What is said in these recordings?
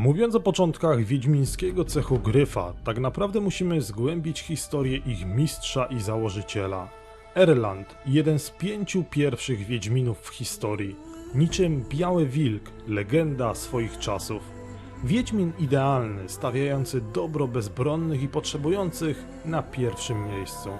Mówiąc o początkach wiedźmińskiego cechu Gryfa, tak naprawdę musimy zgłębić historię ich mistrza i założyciela. Erland, jeden z pięciu pierwszych wiedźminów w historii, niczym Biały Wilk, legenda swoich czasów. Wiedźmin idealny, stawiający dobro bezbronnych i potrzebujących na pierwszym miejscu.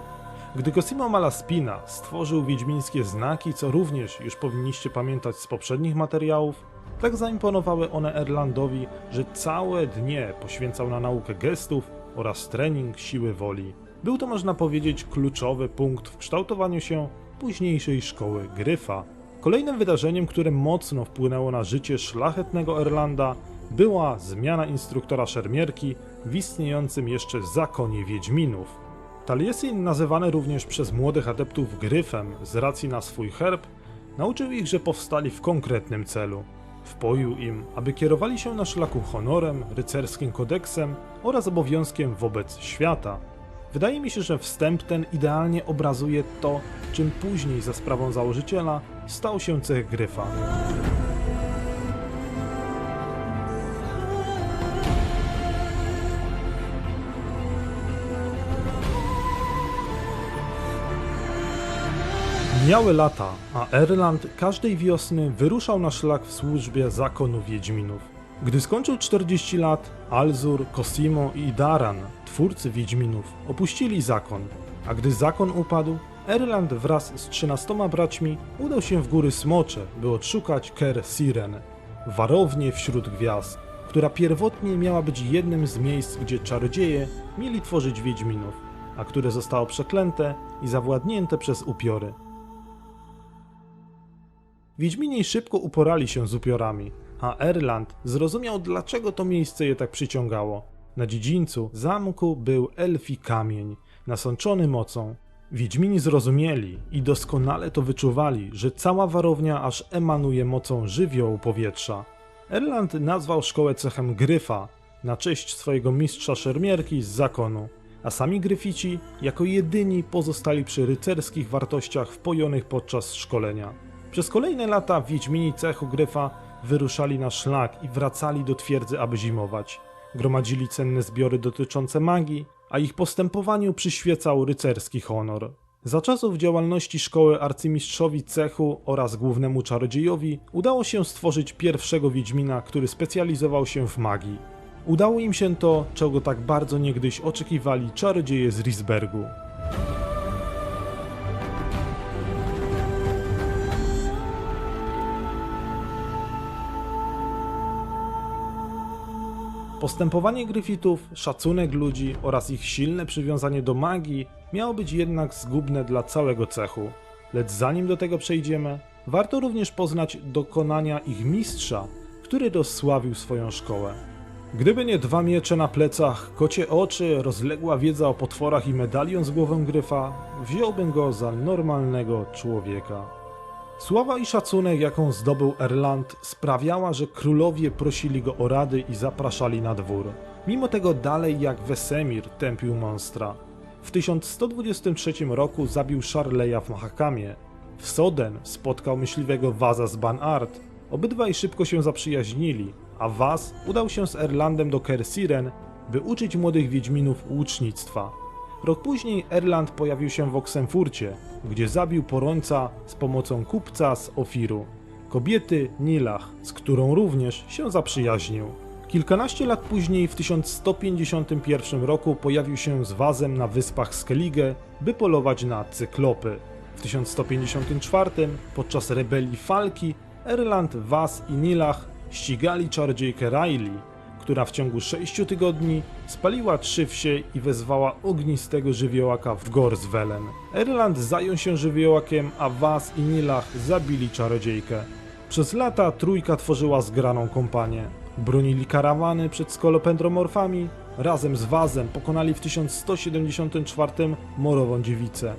Gdy Cosimo Malaspina stworzył wiedźmińskie znaki, co również już powinniście pamiętać z poprzednich materiałów, tak zaimponowały one Erlandowi, że całe dnie poświęcał na naukę gestów oraz trening siły woli. Był to można powiedzieć kluczowy punkt w kształtowaniu się późniejszej szkoły Gryfa. Kolejnym wydarzeniem, które mocno wpłynęło na życie szlachetnego Erlanda, była zmiana instruktora szermierki w istniejącym jeszcze zakonie Wiedźminów. Taliesin, nazywany również przez młodych adeptów Gryfem z racji na swój herb, nauczył ich, że powstali w konkretnym celu. Wpoił im, aby kierowali się na szlaku honorem, rycerskim kodeksem oraz obowiązkiem wobec świata. Wydaje mi się, że wstęp ten idealnie obrazuje to, czym później za sprawą założyciela stał się cech Gryfa. Mijały lata, a Erland każdej wiosny wyruszał na szlak w służbie zakonu Wiedźminów. Gdy skończył 40 lat, Alzur, Cosimo i Daran, twórcy Wiedźminów, opuścili zakon, a gdy zakon upadł, Erland wraz z 13 braćmi udał się w góry Smocze, by odszukać Ker Siren, warownię wśród gwiazd, która pierwotnie miała być jednym z miejsc, gdzie czarodzieje mieli tworzyć Wiedźminów, a które zostało przeklęte i zawładnięte przez upiory. Wiedźmini szybko uporali się z upiorami, a Erland zrozumiał dlaczego to miejsce je tak przyciągało. Na dziedzińcu zamku był elfi kamień, nasączony mocą. Wiedźmini zrozumieli i doskonale to wyczuwali, że cała warownia aż emanuje mocą żywiołu powietrza. Erland nazwał szkołę cechem Gryfa, na cześć swojego mistrza szermierki z zakonu, a sami Gryfici jako jedyni pozostali przy rycerskich wartościach wpojonych podczas szkolenia. Przez kolejne lata Wiedźmini cechu Gryfa wyruszali na szlak i wracali do twierdzy, aby zimować. Gromadzili cenne zbiory dotyczące magii, a ich postępowaniu przyświecał rycerski honor. Za czasów działalności szkoły arcymistrzowi cechu oraz głównemu czarodziejowi udało się stworzyć pierwszego Wiedźmina, który specjalizował się w magii. Udało im się to, czego tak bardzo niegdyś oczekiwali czarodzieje z Risbergu. Postępowanie Gryfitów, szacunek ludzi oraz ich silne przywiązanie do magii miało być jednak zgubne dla całego cechu. Lecz zanim do tego przejdziemy, warto również poznać dokonania ich mistrza, który rozsławił swoją szkołę. Gdyby nie dwa miecze na plecach, kocie oczy, rozległa wiedza o potworach i medalion z głową gryfa, wziąłbym go za normalnego człowieka. Sława i szacunek, jaką zdobył Erland, sprawiała, że królowie prosili go o rady i zapraszali na dwór. Mimo tego dalej jak Wesemir tępił monstra. W 1123 roku zabił Charleya w Mahakamie. W Soden spotkał myśliwego Waza z Banart. Obydwaj szybko się zaprzyjaźnili, a Waz udał się z Erlandem do Kersiren, by uczyć młodych wiedźminów łucznictwa. Rok później Erland pojawił się w Oksenfurcie, gdzie zabił porońca z pomocą kupca z Ofiru, kobiety Nilach, z którą również się zaprzyjaźnił. Kilkanaście lat później, w 1151 roku, pojawił się z Wazem na wyspach Skellige, by polować na cyklopy. W 1154, podczas rebelii Falki, Erland, Waz i Nilach ścigali czarodziejkę Riley, która w ciągu 6 tygodni spaliła trzy wsie i wezwała ognistego żywiołaka w Gorswellen. Erland zajął się żywiołakiem, a Was i Nilach zabili czarodziejkę. Przez lata trójka tworzyła zgraną kompanię. Bronili karawany przed skolopendromorfami, razem z Wazem pokonali w 1174 Morową Dziewicę.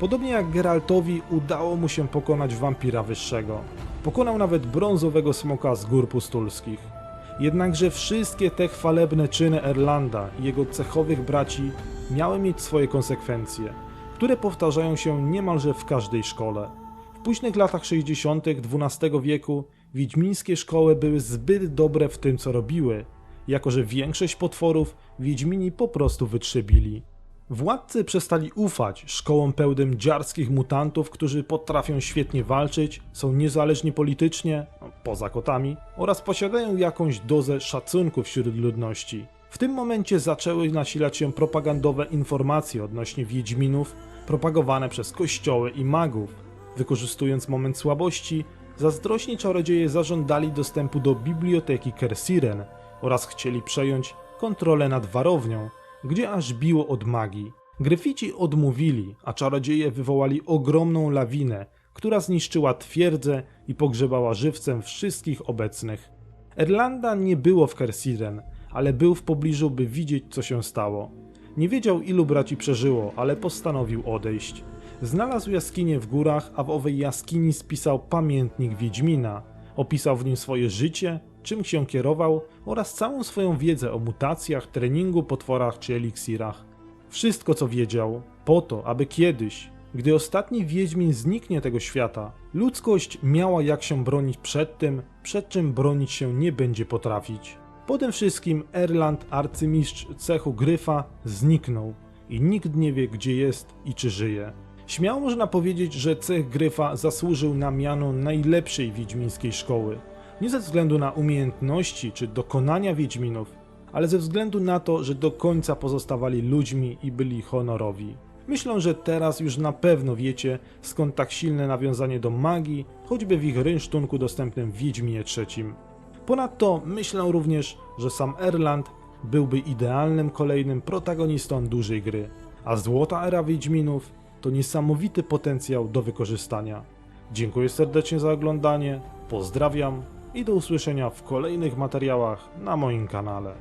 Podobnie jak Geraltowi udało mu się pokonać wampira wyższego. Pokonał nawet brązowego smoka z gór pustulskich. Jednakże wszystkie te chwalebne czyny Erlanda i jego cechowych braci miały mieć swoje konsekwencje, które powtarzają się niemalże w każdej szkole. W późnych latach 60. XII wieku wiedźmińskie szkoły były zbyt dobre w tym, co robiły, jako że większość potworów Wiedźmini po prostu wytrzebili. Władcy przestali ufać szkołom pełnym dziarskich mutantów, którzy potrafią świetnie walczyć, są niezależni politycznie, poza kotami, oraz posiadają jakąś dozę szacunku wśród ludności. W tym momencie zaczęły nasilać się propagandowe informacje odnośnie Wiedźminów, propagowane przez kościoły i magów. Wykorzystując moment słabości, zazdrośni czarodzieje zażądali dostępu do biblioteki Kersiren oraz chcieli przejąć kontrolę nad warownią, gdzie aż biło od magii. Gryfici odmówili, a czarodzieje wywołali ogromną lawinę, która zniszczyła twierdzę i pogrzebała żywcem wszystkich obecnych. Erlanda nie było w Kersiren, ale był w pobliżu, by widzieć, co się stało. Nie wiedział, ilu braci przeżyło, ale postanowił odejść. Znalazł jaskinię w górach, a w owej jaskini spisał pamiętnik Wiedźmina. Opisał w nim swoje życie, czym się kierował oraz całą swoją wiedzę o mutacjach, treningu, potworach czy eliksirach. Wszystko, co wiedział, po to, aby kiedyś, gdy ostatni Wiedźmin zniknie tego świata, ludzkość miała jak się bronić przed tym, przed czym bronić się nie będzie potrafić. Po tym wszystkim Erland, arcymistrz cechu Gryfa, zniknął i nikt nie wie, gdzie jest i czy żyje. Śmiało można powiedzieć, że cech Gryfa zasłużył na miano najlepszej wiedźmińskiej szkoły. Nie ze względu na umiejętności czy dokonania wiedźminów, ale ze względu na to, że do końca pozostawali ludźmi i byli honorowi. Myślę, że teraz już na pewno wiecie, skąd tak silne nawiązanie do magii, choćby w ich rynsztunku dostępnym w Wiedźminie III. Ponadto myślę również, że sam Erland byłby idealnym kolejnym protagonistą dużej gry, a złota era Wiedźminów to niesamowity potencjał do wykorzystania. Dziękuję serdecznie za oglądanie, pozdrawiam i do usłyszenia w kolejnych materiałach na moim kanale.